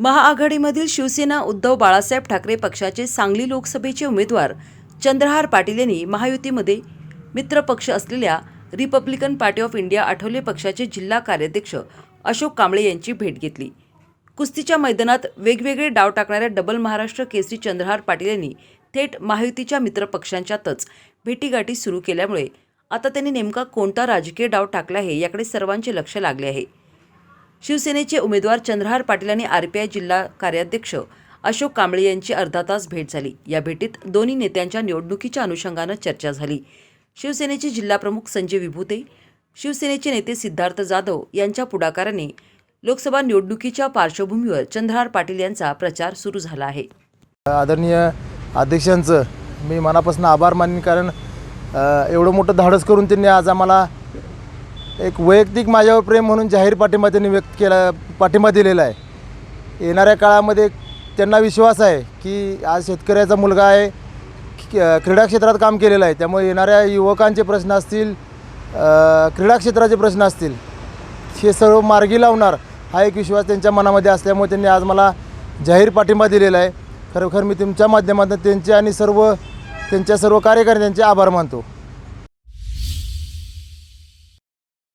महाआघाडीमधील शिवसेना उद्धव बाळासाहेब ठाकरे पक्षाचे सांगली लोकसभेचे उमेदवार चंद्रहार पाटील यांनी महायुतीमध्ये मित्रपक्ष असलेल्या Republican Party of India Athawale पक्षाचे जिल्हा कार्याध्यक्ष अशोक कांबळे यांची भेट घेतली. कुस्तीच्या मैदानात वेगवेगळे डाव टाकणाऱ्या डबल महाराष्ट्र केसरी चंद्रहार पाटील यांनी थेट महायुतीच्या मित्रपक्षांच्यातच भेटीगाठी सुरू केल्यामुळे आता त्यांनी नेमका कोणता राजकीय डाव टाकला आहे याकडे सर्वांचे लक्ष लागले आहे. शिवसेनेचे उमेदवार चंद्रहार पाटील आणि आरपीआय जिल्हा कार्याध्यक्ष अशोक कांबळे यांची अर्धा तास भेट झाली. या भेटीत दोन्ही नेत्यांच्या निवडणुकीच्या अनुषंगानं चर्चा झाली. शिवसेनेचे जिल्हाप्रमुख संजय विभूते शिवसेनेचे नेते सिद्धार्थ जाधव यांच्या पुढाकाराने लोकसभा निवडणुकीच्या पार्श्वभूमीवर चंद्रहार पाटील यांचा प्रचार सुरू झाला आहे. आदरणीय अध्यक्षांचं मी मनापासून आभार मानेन कारण एवढं मोठं धाडस करून त्यांनी आज आम्हाला एक वैयक्तिक माझ्यावर प्रेम म्हणून जाहीर पाठिंबा त्यांनी व्यक्त केला पाठिंबा दिलेला आहे. येणाऱ्या काळामध्ये त्यांना विश्वास आहे की आज शेतकऱ्याचा मुलगा आहे की- क्रीडा क्षेत्रात काम केलेलं आहे. त्यामुळे येणाऱ्या युवकांचे प्रश्न असतील क्रीडा क्षेत्राचे प्रश्न असतील हे सर्व मार्गी लावणार हा एक विश्वास त्यांच्या मनामध्ये असल्यामुळे त्यांनी आज मला जाहीर पाठिंबा दिलेला आहे. खरोखर मी तुमच्या माध्यमातून त्यांचे आणि सर्व त्यांच्या सर्व कार्यकर्त्यांचे आभार मानतो.